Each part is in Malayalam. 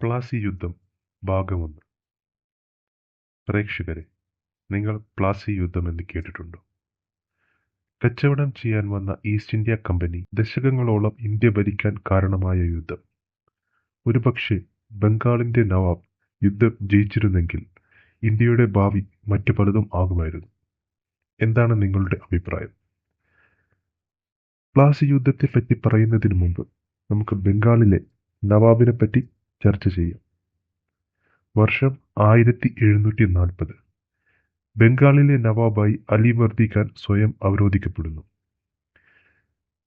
പ്ലാസി യുദ്ധം ഭാഗമൊന്ന് പ്രേക്ഷകരെ നിങ്ങൾ പ്ലാസി യുദ്ധം എന്ന് കേട്ടിട്ടുണ്ടോ? കച്ചവടം ചെയ്യാൻ വന്ന ഈസ്റ്റ് ഇന്ത്യ കമ്പനി ദശകങ്ങളോളം ഇന്ത്യ ഭരിക്കാൻ കാരണമായ യുദ്ധം. ഒരുപക്ഷെ ബംഗാളിന്റെ നവാബ് യുദ്ധം ജയിച്ചിരുന്നെങ്കിൽ ഇന്ത്യയുടെ ഭാവി മറ്റു പലതും ആകുമായിരുന്നു. എന്താണ് നിങ്ങളുടെ അഭിപ്രായം? പ്ലാസി യുദ്ധത്തെപ്പറ്റി പറയുന്നതിന് മുമ്പ് നമുക്ക് ബംഗാളിലെ നവാബിനെ പറ്റി ചർച്ച ചെയ്യും. വർഷം ആയിരത്തി എഴുന്നൂറ്റി നാൽപ്പത് ബംഗാളിലെ നവാബായി അലിവർദി ഖാൻ സ്വയം അവരോധിക്കപ്പെടുന്നു.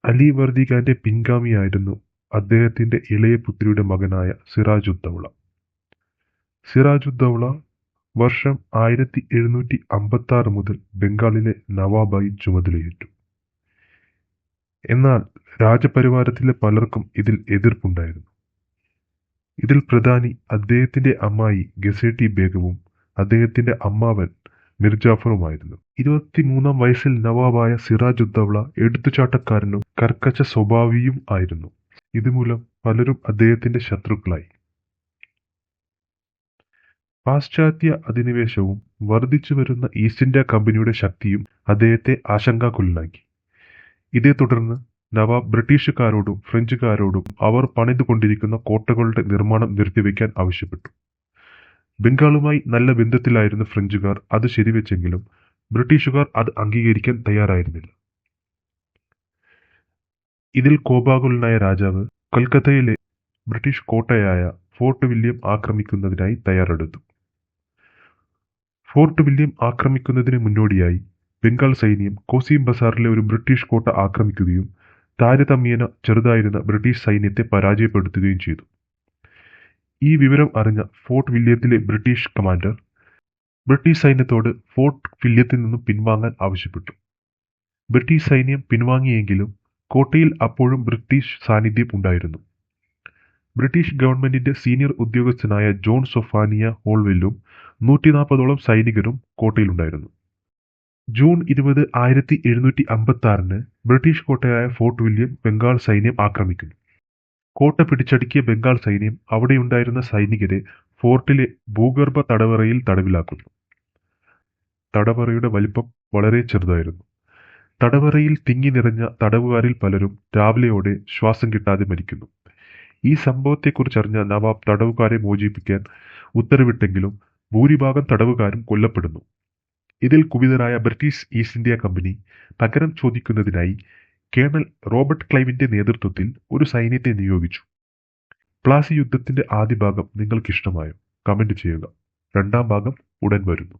അലിവർദി ഖാന്റെ പിൻഗാമിയായിരുന്നു അദ്ദേഹത്തിന്റെ ഇളയ പുത്രിയുടെ മകനായ സിറാജുദ്ദൗള. സിറാജുദ്ദൗള വർഷം ആയിരത്തി എഴുന്നൂറ്റി അമ്പത്തി ആറ് മുതൽ ബംഗാളിലെ നവാബായി ചുമതലയേറ്റു. എന്നാൽ രാജപരിവാരത്തിലെ പലർക്കും ഇതിൽ എതിർപ്പുണ്ടായിരുന്നു. ഇതിൽ പ്രധാനി അദ്ദേഹത്തിന്റെ അമ്മായി ഗസേട്ടി ബേഗവും അദ്ദേഹത്തിന്റെ അമ്മാവൻ മിർജാഫറുമായിരുന്നു. ഇരുപത്തിമൂന്നാം വയസ്സിൽ നവാബായ സിറാജുദ്ദൗള എടുത്തുചാട്ടക്കാരനും കർക്കശ സ്വഭാവിയും ആയിരുന്നു. ഇതുമൂലം പലരും അദ്ദേഹത്തിന്റെ ശത്രുക്കളായി. പാശ്ചാത്യ അധിനിവേശവും വർദ്ധിച്ചു വരുന്ന ഈസ്റ്റ് ഇന്ത്യ കമ്പനിയുടെ ശക്തിയും അദ്ദേഹത്തെ ആശങ്കാകുലനാക്കി. ഇതേ തുടർന്ന് നവാബ് ബ്രിട്ടീഷുകാരോടും ഫ്രഞ്ചുകാരോടും അവർ പണിതുകൊണ്ടിരിക്കുന്ന കോട്ടകളുടെ നിർമ്മാണം നിർത്തിവെക്കാൻ ആവശ്യപ്പെട്ടു. ബംഗാളുമായി നല്ല ബന്ധത്തിലായിരുന്ന ഫ്രഞ്ചുകാർ അത് ശരിവെച്ചെങ്കിലും ബ്രിട്ടീഷുകാർ അത് അംഗീകരിക്കാൻ തയ്യാറായിരുന്നില്ല. ഇതിൽ കോപാകുലനായ രാജാവ് കൊൽക്കത്തയിലെ ബ്രിട്ടീഷ് കോട്ടയായ ഫോർട്ട് വില്യം ആക്രമിക്കുന്നതിനായി തയ്യാറെടുത്തു. ഫോർട്ട് വില്യം ആക്രമിക്കുന്നതിന് മുന്നോടിയായി ബംഗാൾ സൈന്യം കോസിം ബസാറിലെ ഒരു ബ്രിട്ടീഷ് കോട്ട ആക്രമിക്കുകയും താരതമ്യേന ചെറുതായിരുന്ന ബ്രിട്ടീഷ് സൈന്യത്തെ പരാജയപ്പെടുത്തുകയും ചെയ്തു. ഈ വിവരം അറിഞ്ഞ ഫോർട്ട് വില്യത്തിലെ ബ്രിട്ടീഷ് കമാൻഡർ ബ്രിട്ടീഷ് സൈന്യത്തോട് ഫോർട്ട് വില്യത്തിൽ നിന്നും പിൻവാങ്ങാൻ ആവശ്യപ്പെട്ടു. ബ്രിട്ടീഷ് സൈന്യം പിൻവാങ്ങിയെങ്കിലും കോട്ടയിൽ അപ്പോഴും ബ്രിട്ടീഷ് സാന്നിധ്യം ഉണ്ടായിരുന്നു. ബ്രിട്ടീഷ് ഗവൺമെന്റിന്റെ സീനിയർ ഉദ്യോഗസ്ഥനായ ജോൺ സൊഫാനിയ ഹോൾവെല്ലും നൂറ്റി നാൽപ്പതോളം സൈനികരും കോട്ടയിലുണ്ടായിരുന്നു. ജൂൺ ഇരുപത് ആയിരത്തി എഴുന്നൂറ്റി അമ്പത്തി ആറിന് ബ്രിട്ടീഷ് കോട്ടയായ ഫോർട്ട് വില്യം ബംഗാൾ സൈന്യം ആക്രമിക്കുന്നു കോട്ട പിടിച്ചടുക്കിയ ബംഗാൾ സൈന്യം അവിടെയുണ്ടായിരുന്ന സൈനികരെ ഫോർട്ടിലെ ഭൂഗർഭ തടവറയിൽ തടവിലാക്കുന്നു. തടവറയുടെ വലിപ്പം വളരെ ചെറുതായിരുന്നു. തടവറയിൽ തിങ്ങി നിറഞ്ഞ തടവുകാരിൽ പലരും രാവിലെയോടെ ശ്വാസം കിട്ടാതെ മരിക്കുന്നു. ഈ സംഭവത്തെക്കുറിച്ചറിഞ്ഞ നവാബ് തടവുകാരെ മോചിപ്പിക്കാൻ ഉത്തരവിട്ടെങ്കിലും ഭൂരിഭാഗം തടവുകാരും കൊല്ലപ്പെടുന്നു. ഇതിൽ കുപിതരായ ബ്രിട്ടീഷ് ഈസ്റ്റ് ഇന്ത്യ കമ്പനി പകരം ചോദിക്കുന്നതിനായി കേണൽ റോബർട്ട് ക്ലൈവിന്റെ നേതൃത്വത്തിൽ ഒരു സൈന്യത്തെ നിയോഗിച്ചു. പ്ലാസി യുദ്ധത്തിന്റെ ആദ്യ ഭാഗം നിങ്ങൾക്ക് ഇഷ്ടമായോ കമന്റ് ചെയ്യുക. രണ്ടാം ഭാഗം ഉടൻ വരുന്നു.